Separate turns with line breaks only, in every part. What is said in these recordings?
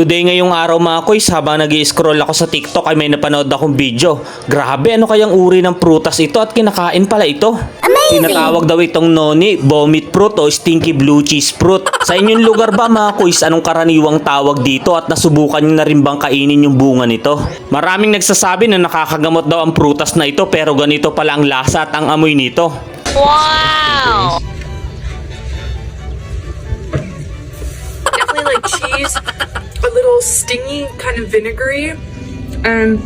Today ngayong araw mga koys, habang nag scroll ako sa TikTok ay may napanood akong video. Grabe, ano kayang uri ng prutas ito at kinakain pala ito?
Amazing!
Tinatawag daw itong noni, vomit fruit o stinky blue cheese fruit. Sa inyong lugar ba mga koys, anong karaniwang tawag dito at nasubukan nyo na rin bang kainin yung bunga nito? Maraming nagsasabi na nakakagamot daw ang prutas na ito pero ganito pala ang lasa at ang amoy nito.
Wow!
definitely like cheese, little stingy, kind of vinegary, and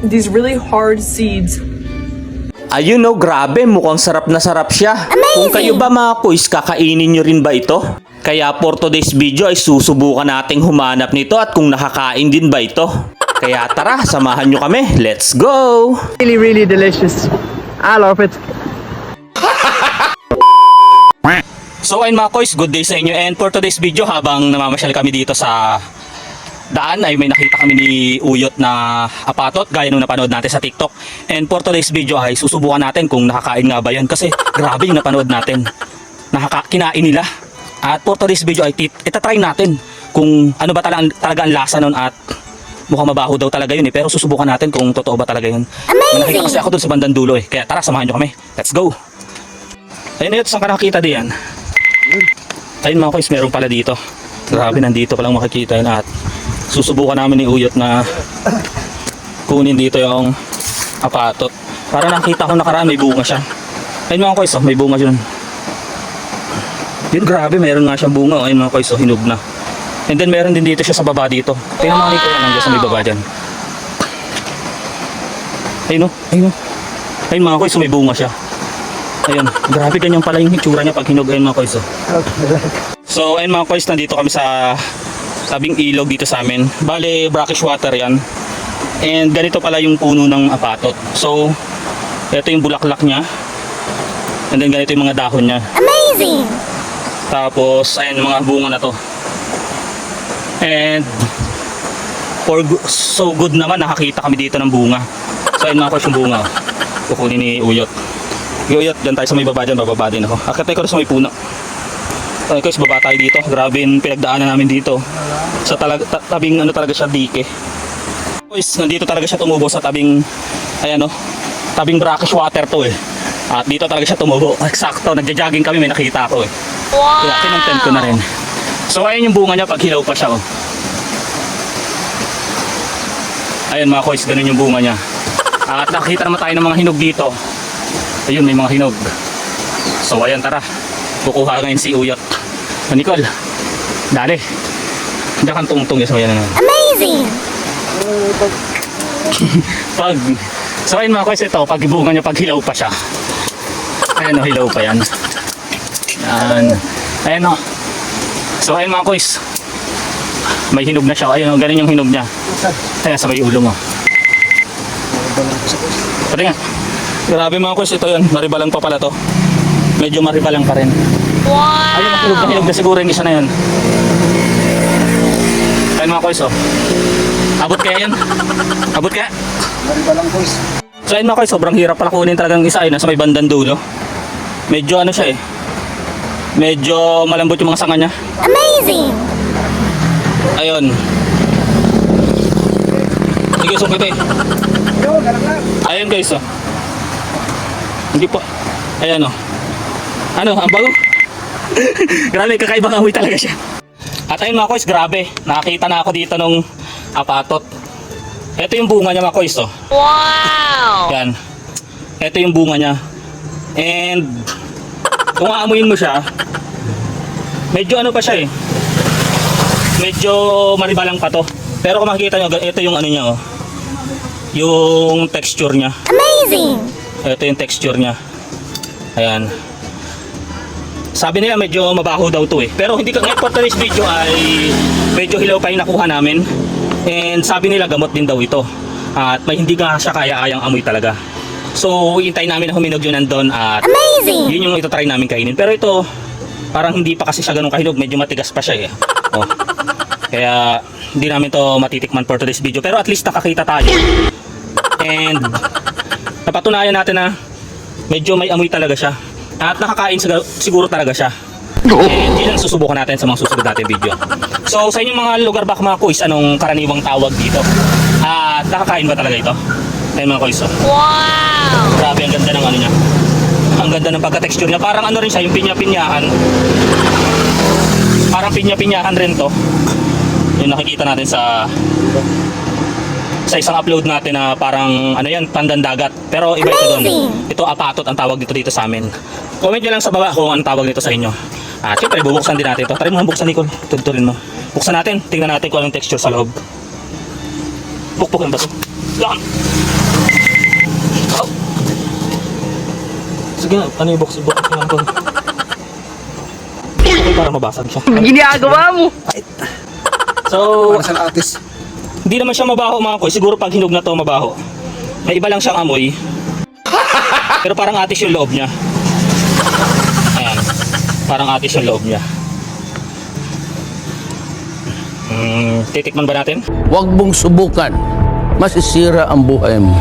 these really hard seeds.
Ayun no, grabe, mukhang sarap na sarap siya.
Amazing!
Kung kayo ba mga kuys, kakainin nyo rin ba ito? Kaya for today's video ay susubukan nating humanap nito at kung nakakain din ba ito. Kaya tara, samahan nyo kami. Let's go!
really, really delicious. I love it.
So ayun mga koys, good day sa inyo and for today's video habang namamasyal kami dito sa daan ay may nakita kami ni Uyot na apatot gaya nung napanood natin sa TikTok. And for today's video ay susubukan natin kung nakakain nga ba yan. Kasi grabe yung napanood natin. Nakaka nila. At for today's video ay itatry natin kung ano ba talaga, talaga ang lasa nun at mukhang mabaho daw talaga yun eh. Pero susubukan natin kung totoo ba talaga yun. May nakita kasi ako dun sa bandang dulo eh. Kaya tara samahan nyo kami. Let's go! Ayun na yun saan ka nakakita diyan? Ayun mga kois, meron pala dito. Grabe, nandito palang makikita yun at susubukan namin ni Uyot na kunin dito yung apatot. Para nakita ko nakaraan may bunga siya. Ayun mga kois, oh, may bunga dyan. Yun, grabe, meron nga siyang bunga. oh. Ayun mga kois, oh, hinog na. And then meron din dito siya sa baba dito. Tingnan mo ko nandiyan sa may baba dyan. Ayun o, ayun o. Ayun mga kois, oh, may bunga siya. Ayun, grabe ganyan pala yung itsura niya pag hinog. Ayun mga kois, oh. So, ayun mga kois, nandito kami sa tabing ilog dito sa amin. Bale, brackish water yan. And ganito pala yung puno ng apatot. So, ito yung bulaklak niya. And then ganito yung mga dahon niya.
Amazing!
Tapos, ayun, mga bunga na to. And, for so good naman, nakakita kami dito ng bunga. So, ayun mga kois yung bunga. Kukunin ni Uyot. Uyot, dyan tayo sa may baba dyan, bababa din ako. Akit tayo ko sa may puno. Ay, guys, baba tayo dito. Grabe yung pinagdaanan namin dito. Sa talag, ta- tabing ano talaga siya, dike. Guys, nandito talaga siya tumubo sa tabing, ayan o, tabing brackish water to eh. At dito talaga siya tumubo. Eksakto, nagja-jogging kami, may nakita ko eh. Kaya kinontent ko na rin. So ayun yung bunga niya pag hilaw pa siya oh. Ayun mga kois, ganun yung bunga niya. At nakita naman tayo ng mga hinog dito. Ayun, may mga hinog. So ayan, tara. Kukuha ngayon si Uyot. O Nicole, dali. Diyan kang tungtong yes, ayan na.
Amazing!
Pag, so ayun mga kois, ito, pag bunga niya, pag hilaw pa siya. Ayan o, hilaw pa yan. Yan. Ayan o. So ayun mga kois. May hinog na siya. Ayun o, ganun yung hinog niya. Ayan, sa may ulo mo. Pati nga. Grabe mga kois, ito yun. Maribalang pa pala to. Medyo maribalang pa rin.
Wow!
Ayun, hinog na na siguro yung isa na yun. Ayun mga kois, oh. Abot kaya yun? Abot kaya?
Maribalang boys.
So ayun mga kois, sobrang hirap pala kunin talagang isa ay nasa may bandang dulo. Medyo ano siya eh. Medyo malambot yung mga sanga niya.
Amazing!
Ayun. Sige, sungkit eh.
Lang.
Ayun guys, oh. Hindi po. Ayan, oh. Ano, ang bago? grabe, kakaibang amoy talaga siya. At ayun mga kois, grabe. Nakakita na ako dito nung apatot. Ito yung bunga niya mga kois, oh.
Wow!
Yan. Ito yung bunga niya. And kung aamuyin mo siya, medyo ano pa siya eh. Medyo maribalang pa to. Pero kung makikita nyo, ito yung ano niya oh. Yung texture niya.
Amazing!
Ito yung texture niya. Ayan. Sabi nila medyo mabaho daw to eh. Pero hindi ka for today's video ay medyo hilaw pa yung nakuha namin. And sabi nila gamot din daw ito. At may hindi nga siya kaya-ayang amoy talaga. So, hintay namin na huminog yun nandun at
Amazing!
yun yung ito try namin kainin. Pero ito, parang hindi pa kasi siya ganun kahinog. Medyo matigas pa siya eh. Oh. Kaya, hindi namin to matitikman for today's video. Pero at least nakakita tayo. And, napatunayan natin na medyo may amoy talaga siya. At nakakain siguro talaga siya. And yun ang susubukan natin sa mga susunod natin video. So sa inyong mga lugar ba mga kuys, anong karaniwang tawag dito? At nakakain ba talaga ito? Ayun mga kuys. oh.
Wow.
Grabe ang ganda ng ano niya. Ang ganda ng pagka-texture niya. Parang ano rin siya, yung pinya-pinyahan. Parang pinya-pinyahan rin to. Yung nakikita natin sa sa isang upload natin na parang ano yan, pandan dagat. Pero iba ito doon. Ito apatot ang tawag dito dito sa amin. Comment nyo lang sa baba kung anong tawag nito sa inyo. At syempre, bubuksan din natin ito. Try mo buksan, Nicole. Tuturin mo. Buksan natin. Tingnan natin kung anong texture sa loob. Pukpukin ba ito? Yan! Oh. Sige nga, ano yung box? Box lang to. Para mabasag siya.
Ginagawa mo.
So,
Para sa atis.
Hindi naman siya mabaho mga koy. Siguro pag hinog na to mabaho. May iba lang siyang amoy. Pero parang atis yung loob niya. Ayan. Parang atis yung loob niya. Hmm, titikman ba natin?
Huwag mong subukan. Masisira ang buhay mo.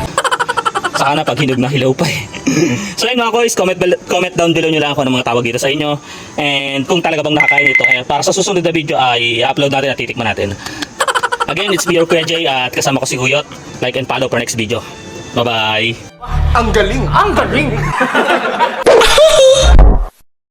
Saka na pag hinog na hilaw pa eh. so ayun mga boys, comment, comment down below nyo lang kung ano mga tawag dito sa inyo. And kung talaga bang nakakain ito. Kaya para sa susunod na video ay upload natin at titikman natin. Again, it's me your Kuya Jay at kasama ko si Guyot. Like and follow for next video. Bye-bye!
Ang galing! Ang galing!